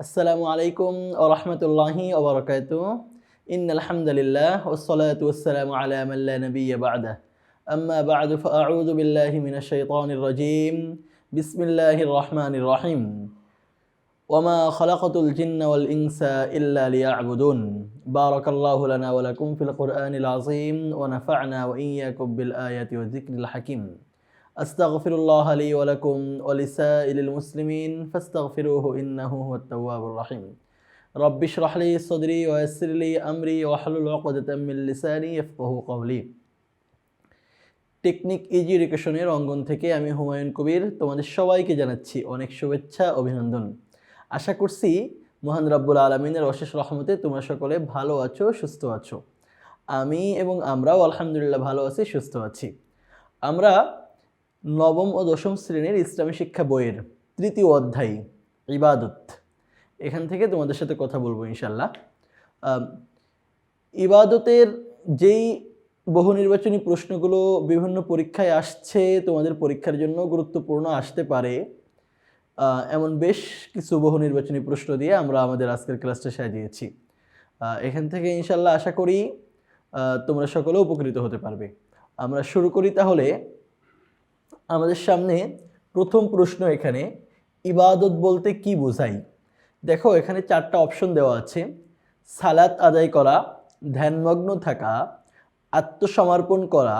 السلام عليكم ورحمة الله وبركاته إن الحمد لله والصلاة والسلام على من لا نبي بعده أما بعد فأعوذ بالله من الشيطان الرجيم بسم الله الرحمن الرحيم وما خلقت الجن والإنس إلا ليعبدون بارك الله لنا ولكم في القرآن العظيم ونفعنا وإياكم بالآيات والذكر الحكيم أستغفر الله لي ولكم ولسائر المسلمين فاستغفروه إنه هو التواب الرحيم رب اشرح لي صدري ويسر لي أمري واحلل عقدة من لساني يفقه قولي technique easy এডুকেশনের অঙ্গন থেকে আমি হুমায়ুন কবির তোমাদের সবাইকে জানাচ্ছি অনেক শুভেচ্ছা অভিনন্দন আশা করছি মহান রাব্বুল আলমিনের অশেষ রহমতে তোমরা সকলে ভালো আছো সুস্থ আছো আমি এবং আমরাও আলহামদুলিল্লাহ ভালো আছি সুস্থ আছি আমরা নবম ও দশম শ্রেণির ইসলামী শিক্ষা বইয়ের তৃতীয় অধ্যায়, ইবাদত। এখান থেকে তোমাদের সাথে কথা বলব ইনশাল্লাহ ইবাদতের যেই বহু নির্বাচনী প্রশ্নগুলো বিভিন্ন পরীক্ষায় আসছে, তোমাদের পরীক্ষার জন্য গুরুত্বপূর্ণ আসতে পারে। এমন বেশ কিছু বহু নির্বাচনী প্রশ্ন দিয়ে আমরা আমাদের আজকের ক্লাসটা সাজিয়েছি। এখান থেকে ইনশাল্লাহ আশা করি তোমরা সকলে উপকৃত হতে পারবে। আমরা শুরু করি তাহলে আমাদের সামনে প্রথম প্রশ্ন এখানে, ইবাদত বলতে কি বোঝাই দেখো, এখানে চারটা অপশন দেওয়া আছে। সালাত আদায় করা, ধ্যানমগ্ন থাকা, আত্মসমর্পণ করা,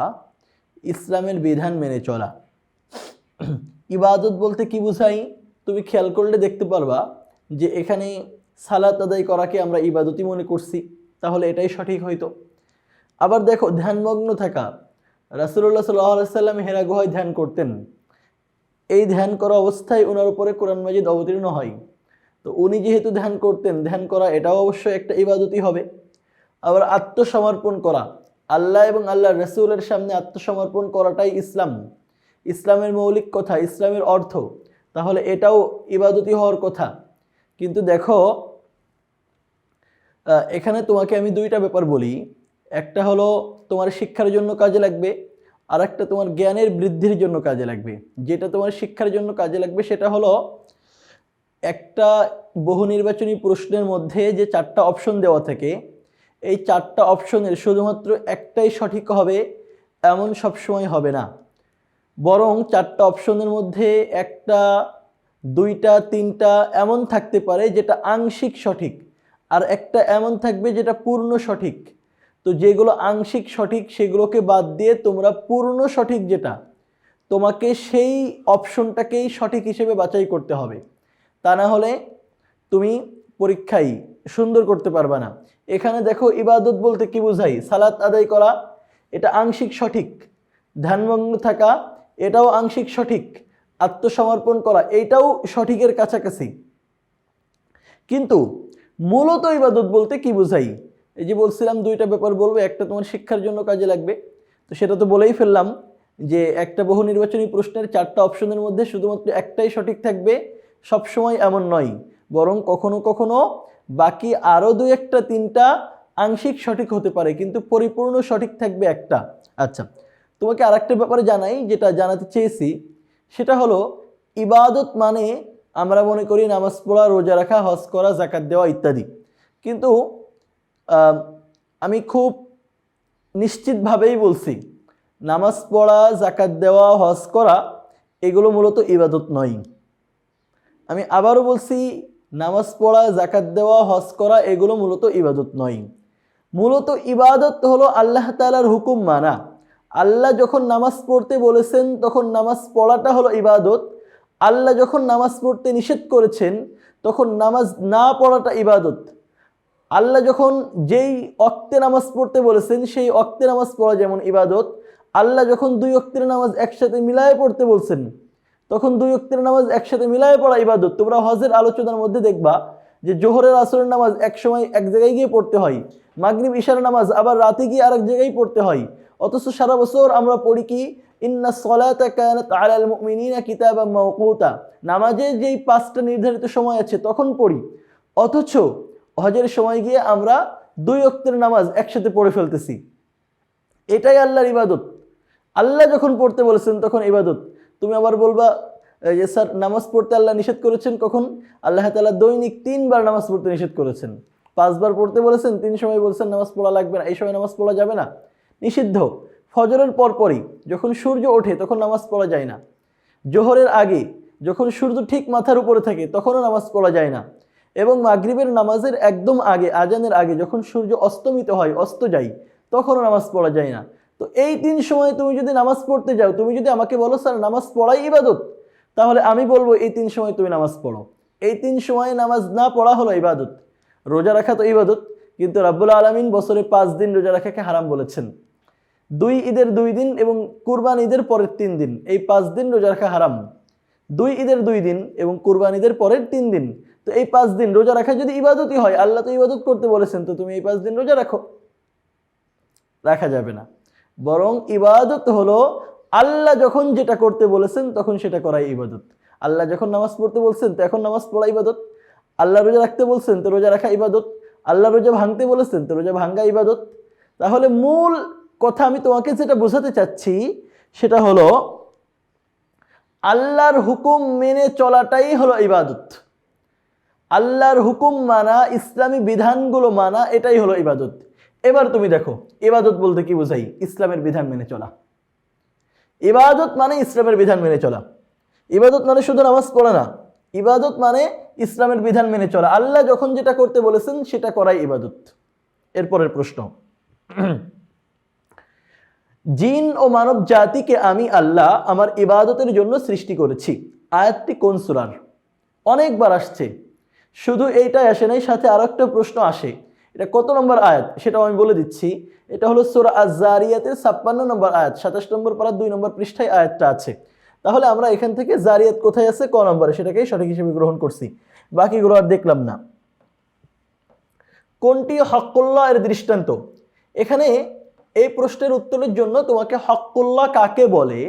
ইসলামের বিধান মেনে চলা। ইবাদত বলতে কি বোঝাই তুমি খেয়াল করলে দেখতে পারবা যে এখানে সালাত আদায় করাকে আমরা ইবাদতই মনে করছি। তাহলে এটাই সঠিক হইতো আবার দেখো, ধ্যানমগ্ন থাকা রাসুল্লাহ সাল্লাহ সাল্লাম হেরা গুহায় ধ্যান করতেন। এই ধ্যান করা অবস্থায় ওনার উপরে কোরআন মাজিদ অবতীর্ণ হয়। তো উনি যেহেতু ধ্যান করতেন, ধ্যান করা এটাও অবশ্যই একটা ইবাদতই হবে। আবার আত্মসমর্পণ করা, আল্লাহ এবং আল্লাহ রসুলের সামনে আত্মসমর্পণ করাটাই ইসলাম। ইসলামের মৌলিক কথা, ইসলামের অর্থ, তাহলে এটাও ইবাদতি হওয়ার কথা। কিন্তু দেখো এখানে তোমাকে আমি দুইটা ব্যাপার বলি। একটা হলো তোমার শিক্ষার জন্য কাজে লাগবে আর একটা তোমার জ্ঞানের বৃদ্ধির জন্য কাজে লাগবে। যেটা তোমার শিক্ষার জন্য কাজে লাগবে সেটা হলো একটা বহু নির্বাচনী প্রশ্নের মধ্যে যে চারটা অপশন দেওয়া থাকে, এই চারটা অপশনের শুধুমাত্র একটাই সঠিক হবে, এমন সবসময় হবে না। বরং চারটা অপশনের মধ্যে একটা, দুইটা, তিনটা এমন থাকতে পারে যেটা আংশিক সঠিক, আর একটা এমন থাকবে যেটা পূর্ণ সঠিক। তো যেগুলো আংশিক সঠিক, সেগুলোকে বাদ দিয়ে তোমরা পূর্ণ সঠিক যেটা, তোমাকে সেই অপশনটাকেই সঠিক হিসেবে বাছাই করতে হবে। তা না হলে তুমি পরীক্ষায় সুন্দর করতে পারবে না। এখানে দেখো ইবাদত বলতে কি বোঝাই? সালাত আদায় করা, এটা আংশিক সঠিক। ধ্যানমগ্ন থাকা, এটাও আংশিক সঠিক। আত্মসমর্পণ করা, এটাও সঠিকের কাছাকাছি। কিন্তু মূলত ইবাদত বলতে কি বোঝাই? এই যে বলছিলাম দুইটা ব্যাপার বলব, একটা তোমার শিক্ষার জন্য কাজে লাগবে। তো সেটা তো বলেই ফেললাম যে একটা বহু নির্বাচনী প্রশ্নের চারটা অপশনের মধ্যে শুধুমাত্র একটাই সঠিক থাকবে, সবসময় এমন নয়, বরং কখনো কখনো বাকি আরও দুই একটা তিনটা আংশিক সঠিক হতে পারে, কিন্তু পরিপূর্ণ সঠিক থাকবে একটা। আচ্ছা তোমাকে আর একটা ব্যাপারে জানাই, যেটা জানাতে চেয়েছি, সেটা হলো, ইবাদত মানে আমরা মনে করি নামাজ পড়া, রোজা রাখা, হজ করা জাকাত দেওয়া ইত্যাদি। কিন্তু আম, খুব নিশ্চিতভাবেই বলছি নামাজ পড়া জাকাত দেওয়া হজ করা এগুলো মূলত ইবাদত নয়। আমি আবারও বলছি নামাজ পড়া জাকাত দেওয়া হজ করা এগুলো মূলত ইবাদত নয়। মূলত ইবাদত হলো আল্লাহ তালার হুকুম মানা। আল্লাহ যখন নামাজ পড়তে বলেছেন তখন নামাজ পড়াটা হলো ইবাদত। আল্লাহ যখন নামাজ পড়তে নিষেধ করেছেন তখন নামাজ না পড়াটা ইবাদত। আল্লাহ যখন যেই অক্তে নামাজ পড়তে বলেছেন, সেই অক্তে নামাজ পড়া যেমন ইবাদত, আল্লাহ যখন দুই অক্তের নামাজ একসাথে মিলায়ে পড়তে বলছেন, তখন দুই অক্তের নামাজ একসাথে মিলায়ে পড়া ইবাদত। তোমরা হজের আলোচনার মধ্যে দেখবা যে জোহরের আসরের নামাজ এক সময় এক জায়গায় গিয়ে পড়তে হয়, মাগরিব ইশার নামাজ আবার রাতে গিয়ে আরেক জায়গায় পড়তে হয়। অথচ সারা বছর আমরা পড়ি কি, ইন্না সলাতা কানাত আলাল কিতাবাম মাওকুতা। নামাজে যেই পাঁচটা নির্ধারিত সময় আছে তখন পড়ি। অথচ হজের সময় গিয়ে আমরা দুই অক্তের নামাজ একসাথে পড়ে ফেলতেছি। এটাই আল্লাহর ইবাদত। আল্লাহ যখন পড়তে বলেছেন তখন ইবাদত। তুমি আবার বলবা যে স্যার, নামাজ পড়তে আল্লাহ নিষেধ করেছেন? কখন? আল্লাহ তাআলা দৈনিক তিনবার নামাজ পড়তে নিষেধ করেছেন। পাঁচবার পড়তে বলেছেন, তিন সময় বলছেন, নামাজ পড়া লাগবে না। এই সময় নামাজ পড়া যাবে না। নিষিদ্ধ। ফজরের পরপরই যখন সূর্য ওঠে তখন নামাজ পড়া যায় না। জোহরের আগে যখন সূর্য ঠিক মাথার উপরে থাকে তখনও নামাজ পড়া যায় না। এবং মাগরিবের নামাজের একদম আগে, আজানের আগে যখন সূর্য অস্তমিত হয়, অস্ত যায়, তখনও নামাজ পড়া যায় না। তো এই তিন সময় তুমি যদি নামাজ পড়তে যাও, তুমি যদি আমাকে বলো, স্যার, নামাজ পড়াই ইবাদত? তাহলে আমি বলব, এই তিন সময় তুমি নামাজ পড়ো। এই তিন সময় নামাজ না পড়া হলো ইবাদত। রোজা রাখা তো ইবাদত, কিন্তু রাব্বুল আলমিন বছরে পাঁচ দিন রোজা রাখাকে হারাম বলেছেন। দুই ঈদের দুই দিন এবং কুরবান ঈদের পরের তিন দিন, এই পাঁচ দিন রোজা রাখা হারাম। দুই ঈদের দুই দিন এবং কুরবান ঈদের পরের তিন দিন তো এই পাঁচ দিন রোজা রাখা যদি ইবাদতই হয়, আল্লাহ তো ইবাদত করতে বলেছেন, তো তুমি এই পাঁচ দিন রোজা রাখো। রাখা যাবে না। বরং ইবাদত হলো আল্লাহ যখন যেটা করতে বলেছেন, তখন সেটা করাই ইবাদত। আল্লাহ যখন নামাজ পড়তে বলছেন, তো এখন নামাজ পড়া ইবাদত। আল্লাহ রোজা রাখতে বলছেন, তো রোজা রাখা ইবাদত। আল্লাহ রোজা ভাঙতে বলেছেন, তো রোজা ভাঙ্গা ইবাদত। তাহলে মূল কথা আমি তোমাকে যেটা বোঝাতে চাচ্ছি, সেটা হলো আল্লাহর হুকুম মেনে চলাটাই হলো ইবাদত। আল্লাহর হুকুম মানা, ইসলামী বিধানগুলো মানা, এটাই হলো ইবাদত। এবার তুমি দেখো, ইবাদত বলতে কি বোঝাই? ইসলামের বিধান মেনে চলা। ইবাদত মানে ইসলামের বিধান মেনে চলা। ইবাদত মানে শুধু নামাজ পড়া না। ইবাদত মানে ইসলামের বিধান মেনে চলা। আল্লাহ যখন যেটা করতে বলেছেন, সেটা করাই ইবাদত। এরপরের প্রশ্ন। জিন ও মানব জাতিকে আমি আল্লাহ আমার ইবাদতের জন্য সৃষ্টি করেছি। আয়াতটি কোন সুরার? অনেকবার আসছে। শুধু এইটাই আসে নাই, সাথে আরও একটা প্রশ্ন আসে। এটা কত নম্বর আয়াত? সেটাও আমি বলে দিচ্ছি। এটা হলো সোরা আজারিয়াতের ছাপ্পান্ন নম্বর আয়াত, সাতাশ নম্বর পারা দুই নম্বর পৃষ্ঠায় আয়াতটা আছে। তাহলে আমরা এখান থেকে জারিয়াত কোথায় আছে? ক নম্বরে? সেটাকেই সঠিক হিসেবে গ্রহণ করছি। বাকিগুলো আর দেখলাম না। কোনটি হকুল্লাহ এর দৃষ্টান্ত? এখানে এই প্রশ্নের উত্তরের জন্য তোমাকে হকুল্লাহ কাকে বলে?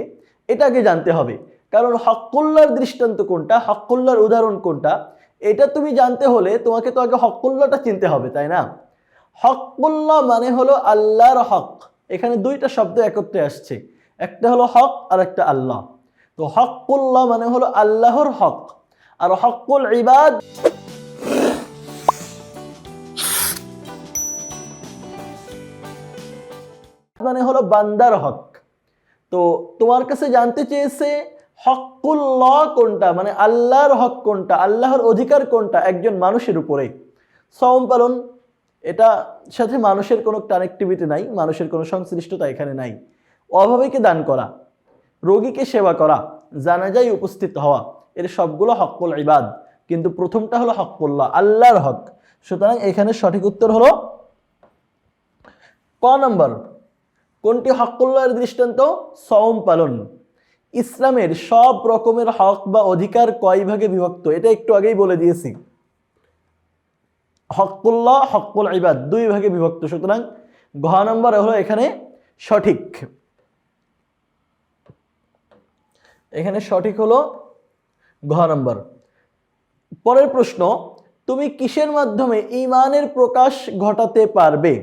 এটাকে জানতে হবে। কারণ হকুল্লার দৃষ্টান্ত কোনটা? হকুল্লার উদাহরণ কোনটা? এটা তুমি জানতে হলে তোমাকে তো আগে হকুল্লাটা চিনতে হবে, তাই না? হকুল্লাহ মানে হলো আল্লাহর হক। এখানে দুইটা শব্দ একত্রে আসছে। একটা হলো হক আর একটা আল্লাহ। তো হকুল্লাহ মানে হলো আল্লাহর হক। আর হকুল ইবাদ মানে হলো বান্দার হক। তো তোমার কাছে জানতে চেয়েছে হকুল্লাহ কোনটা? মানে আল্লাহর হক কোনটা? আল্লাহর অধিকার কোনটা? একজন মানুষের উপরে সম পালন, এটা সাথে মানুষের কোনো কানেক্টিভিটি নাই, মানুষের কোনো সংশ্লিষ্টতা এখানে নাই। অভাবীকে দান করা, রোগীকে সেবা করা জানাজাই উপস্থিত হওয়া, এর সবগুলো হকুল ইবাদ। কিন্তু প্রথমটা হলো হকুল্লাহ আল্লাহর হক। সুতরাং এখানে সঠিক উত্তর হলো ক নম্বর। কোনটি হকুল্লাহর দৃষ্টান্ত? সওম পালন। ইসলামের সব রকমের হক বা অধিকার কয় ভাগে বিভক্ত? এটা একটু আগেই বলে দিয়েছি। হকুল্লাহ হকুল ইবাদ, দুই ভাগে বিভক্ত। সুতরাং ঘ নম্বর হলো এখানে সঠিক। এখানে সঠিক হলো ঘ নম্বর। পরের প্রশ্ন, তুমি কিসের মাধ্যমে ইমানের প্রকাশ ঘটাতে পারবে?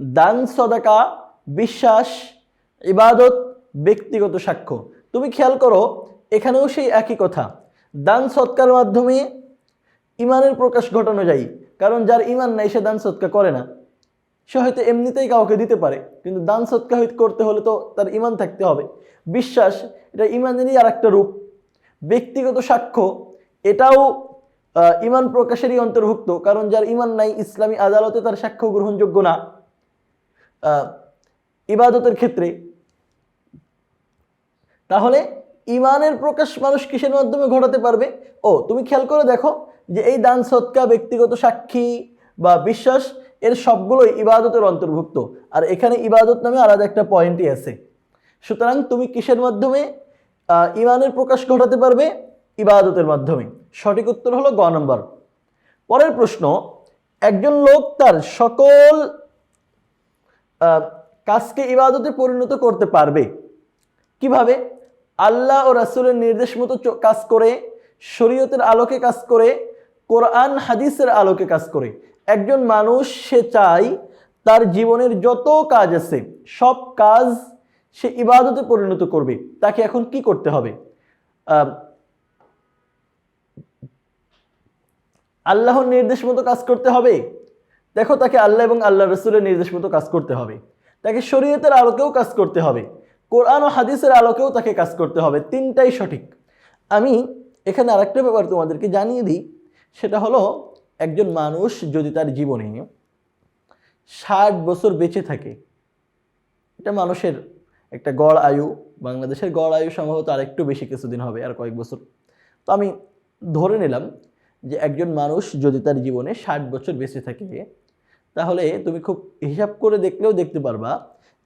দান, সদাকা, বিশ্বাস, ইবাদত ব্যক্তিগত সাক্ষ্য। তুমি খেয়াল করো, এখানেও সেই একই কথা। দান সৎকার মাধ্যমে ইমানের প্রকাশ ঘটানো যায়, কারণ যার ইমান নাই সে দান সৎকার করে না। সে হয়তো এমনিতেই কাউকে দিতে পারে, কিন্তু দান সৎকার হয়তো করতে হলে তো তার ইমান থাকতে হবে। বিশ্বাস, এটা ইমানেরই আর একটা রূপ। ব্যক্তিগত সাক্ষ্য, এটাও ইমান প্রকাশেরই অন্তর্ভুক্ত, কারণ যার ইমান নাই, ইসলামী আদালতে তার সাক্ষ্য গ্রহণযোগ্য না। ইবাদতের ক্ষেত্রে তাহলে ইমানের প্রকাশ মানুষ কিসের মাধ্যমে ঘটাতে পারবে? ও, তুমি খেয়াল করে দেখো যে এই দান সৎকা, ব্যক্তিগত সাক্ষী বা বিশ্বাস, এর সবগুলোই ইবাদতের অন্তর্ভুক্ত। আর এখানে ইবাদত নামে আলাদা একটা পয়েন্টই আছে। সুতরাং তুমি কিসের মাধ্যমে ইমানের প্রকাশ ঘটাতে পারবে? ইবাদতের মাধ্যমে। সঠিক উত্তর হলো গ নম্বর। পরের প্রশ্ন, একজন লোক তার সকল কাজকে ইবাদতে পরিণত করতে পারবে। কীভাবে? আল্লাহ ও রাসূলের নির্দেশ মতো কাজ করে, শরীয়তের আলোকে কাজ করে, কোরআন, হাদিসের আলোকে কাজ করে। একজন মানুষ, সে চায় তার জীবনের যত কাজ আছে, সব কাজ সে ইবাদতে পরিণত করবে। তাকে এখন কি করতে হবে? আল্লাহর নির্দেশ মতো কাজ করতে হবে? দেখো তাকে আল্লাহ এবং আল্লাহ রসুলের নির্দেশ মতো কাজ করতে হবে। তাকে শরীয়তের আলোকেও কাজ করতে হবে। কোরআন ও হাদিসের আলোকেও তাকে কাজ করতে হবে, তিনটাই সঠিক। আমি এখানে আরেকটা ব্যাপার তোমাদেরকে জানিয়ে দিই, সেটা হলো একজন মানুষ যদি তার জীবনে ষাট বছর বেঁচে থাকে, এটা মানুষের একটা গড় আয়ু, বাংলাদেশের গড় আয়ু সম্ভবত আরেকটু বেশি কিছুদিন হবে, আর কয়েক বছর। তো আমি ধরে নিলাম যে একজন মানুষ যদি তার জীবনে ষাট বছর বেঁচে থাকে, তাহলে তুমি খুব হিসাব করে দেখলেও দেখতে পারবা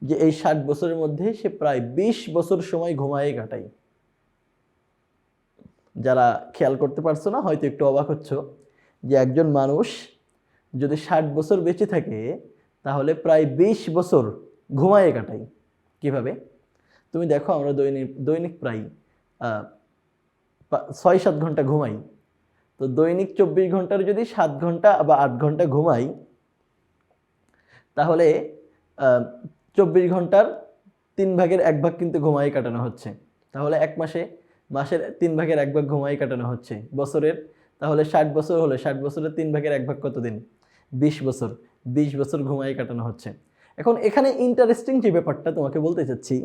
যে এই ষাট বছরের মধ্যে সে প্রায় বিশ বছর সময় ঘুমায়ে কাটায় যারা খেয়াল করতে পারছ না, হয়তো একটু অবাক হচ্ছ যে একজন মানুষ যদি ষাট বছর বেঁচে থাকে, তাহলে প্রায় বিশ বছর ঘুমায়ে কাটাই। কীভাবে? তুমি দেখো আমরা দৈনিক দৈনিক প্রায় ছয় সাত ঘণ্টা ঘুমাই। তো দৈনিক চব্বিশ ঘণ্টার যদি সাত ঘণ্টা বা আট ঘণ্টা ঘুমাই, তাহলে চব্বিশ ঘণ্টার তিন ভাগের এক ভাগ কিন্তু ঘুমাই কাটানো হচ্ছে। তাহলে এক মাসে, মাসের তিন ভাগের এক ভাগ ঘুমাই কাটানো হচ্ছে। বছরের, তাহলে ষাট বছর হলে ষাট বছরের তিন ভাগের এক ভাগ কত দিন বিশ বছর। বিশ বছর ঘুমাই কাটানো হচ্ছে। এখন এখানে ইন্টারেস্টিং যে ব্যাপারটা তোমাকে বলতে চাচ্ছি,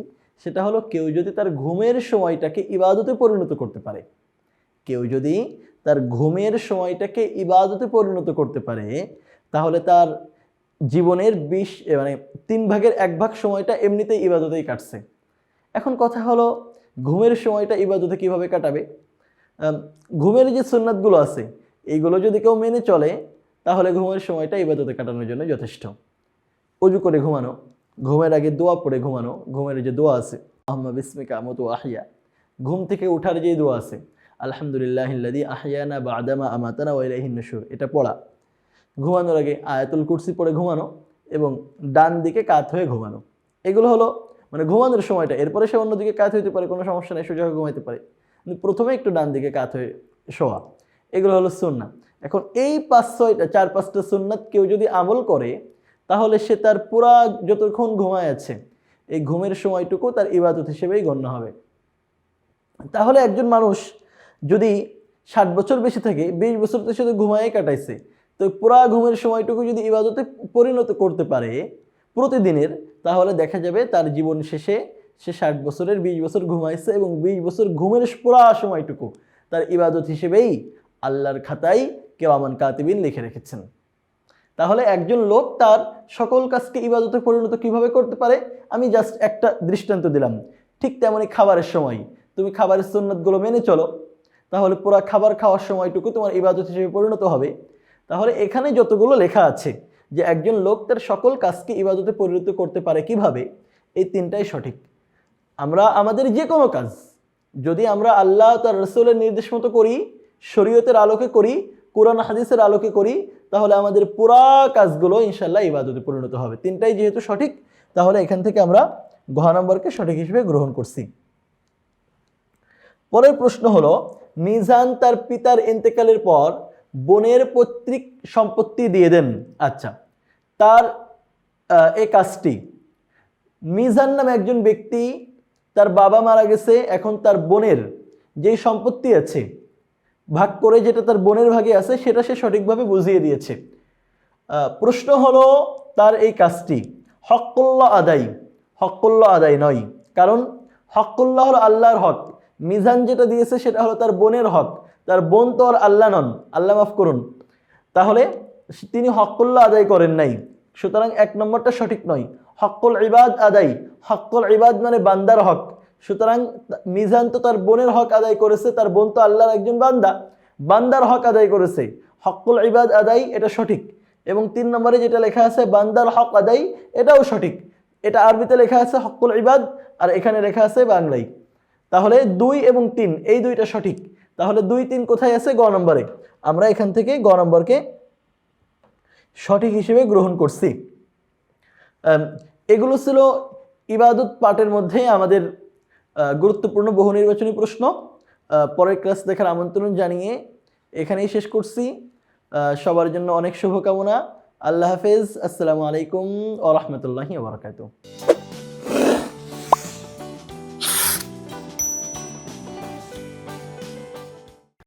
সেটা হলো কেউ যদি তার ঘুমের সময়টাকে ইবাদতে পরিণত করতে পারে, কেউ যদি তার ঘুমের সময়টাকে ইবাদতে পরিণত করতে পারে, তাহলে তার জীবনের বিশ মানে তিন ভাগের এক ভাগ সময়টা এমনিতেই ইবাদতেই কাটছে। এখন কথা হলো, ঘুমের সময়টা ইবাদতে কীভাবে কাটাবে? ঘুমের যে সুন্নাতগুলো আছে, এইগুলো যদি কেউ মেনে চলে, তাহলে ঘুমের সময়টা ইবাদতে কাটানোর জন্য যথেষ্ট। অজু করে ঘুমানো, ঘুমের আগে দোয়া পড়ে ঘুমানো, ঘুমের যে দোয়া আছে আহম্মা বিস্মিকা মতো আহিয়া, ঘুম থেকে ওঠার যে দোয়া আছে আলহামদুলিল্লাহ আহিয়ানা বা আদামা আমাতানা ওয়াইলাহিন এটা পড়া। ঘুমানোর আগে আয়াতুল কুরসি পরে ঘুমানো এবং ডান দিকে কাত হয়ে ঘুমানো। এগুলো হলো মানে ঘুমানোর সময়টা, এরপরে সে অন্যদিকে কাত হইতে পারে, কোনো সমস্যা নেই, সোজা ঘুমাইতে পারে। কিন্তু প্রথমে একটু ডান দিকে কাত হয়ে শোয়া। এগুলো হলো সুন্না এখন এই পাঁচ ছয়টা, চার পাঁচটা সুন্নাত কেউ যদি আমল করে, তাহলে সে তার পুরা যতক্ষণ ঘুমায় আছে, এই ঘুমের সময়টুকু তার ইবাদত হিসেবেই গণ্য হবে। তাহলে একজন মানুষ যদি ষাট বছর বেশি থাকে, বিশ বছর তো শুধু ঘুমায় কাটাইছে তো পুরা ঘুমের সময়টুকু যদি ইবাদতে পরিণত করতে পারে প্রতিদিনের, তাহলে দেখা যাবে তার জীবন শেষে সে ষাট বছরের, বিশ বছর ঘুমাইছে এবং বিশ বছর ঘুমের পুরা সময়টুকু তার ইবাদত হিসেবেই আল্লাহর খাতায় আমান কাতিবিন লিখে রেখেছেন। তাহলে একজন লোক তার সকল কাজকে ইবাদতে পরিণত কীভাবে করতে পারে? আমি জাস্ট একটা দৃষ্টান্ত দিলাম। ঠিক তেমনই খাবারের সময়। তুমি খাবারের সুন্নতগুলো মেনে চলো। তাহলে পুরা খাবার খাওয়ার সময়টুকু তোমার ইবাদত হিসেবে পরিণত হবে। তাহলে এখানে যতগুলো লেখা আছে যে একজন লোক তার সকল কাজকে ইবাদতে পরিণত করতে পারে কীভাবে, এই তিনটাই সঠিক। আমরা আমাদের যে কোনো কাজ, যদি আমরা আল্লাহ তার রসুলের নির্দেশ মতো করি, শরীয়তের আলোকে করি, কোরআন, হাদিসের আলোকে করি, তাহলে আমাদের পুরা কাজগুলো ইনশাল্লাহ ইবাদতে পরিণত হবে। তিনটাই যেহেতু সঠিক, তাহলে এখান থেকে আমরা ঘ নম্বরকে সঠিক হিসেবে গ্রহণ করছি। পরের প্রশ্ন হলো, মিজান তার পিতার ইন্তেকালের পর বোনের পৈতৃক সম্পত্তি দিয়ে দেন। আচ্ছা তার এই কাজটি। মিজান নামে একজন ব্যক্তি তার বাবা মারা গেছে, এখন তার বোনের যেই সম্পত্তি আছে, ভাগ করে যেটা তার বোনের ভাগে আছে, সেটা সে সঠিকভাবে বুঝিয়ে দিয়েছে। প্রশ্ন হলো তার এই কাজটি হকল্লা আদায় হকল্লা আদায় নয়। কারণ হকল্লা হলো আল্লাহর হক, মিজান যেটা দিয়েছে সেটা হলো তার বোনের হক। তার বোন তো আর আল্লাহ নন, আল্লাহ মাফ করুন। তাহলে তিনি হকল্লা আদায় করেন নাই। সুতরাং এক নম্বরটা সঠিক নয়। হক্কল ইবাদ আদায়। হক্কল ইবাদ মানে বান্দার হক। সুতরাং মিজান তো তার বোনের হক আদায় করেছে, তার বোন তো আল্লাহর একজন বান্দা। বান্দার হক আদায় করেছে। হক্কুল ইবাদ আদায়, এটা সঠিক। এবং তিন নম্বরে যেটা লেখা আছে, বান্দার হক আদায়, এটাও সঠিক। এটা আরবিতে লেখা আছে, হক্কুল ইবাদ, আর এখানে লেখা আছে বাংলায়। তাহলে দুই এবং তিন, এই দুইটা সঠিক। তাহলে দুই তিন কোথায় আছে? গ নম্বরে। আমরা এখান থেকে গ নম্বরকে সঠিক হিসেবে গ্রহণ করছি। এগুলো ছিল ইবাদত পাঠের মধ্যে আমাদের গুরুত্বপূর্ণ বহু নির্বাচনী প্রশ্ন। পরের ক্লাস দেখার আমন্ত্রণ জানিয়ে এখানেই শেষ করছি। সবার জন্য অনেক শুভকামনা। আল্লাহ হাফেজ। আসসালামু আলাইকুম ও রহমতুল্লাহি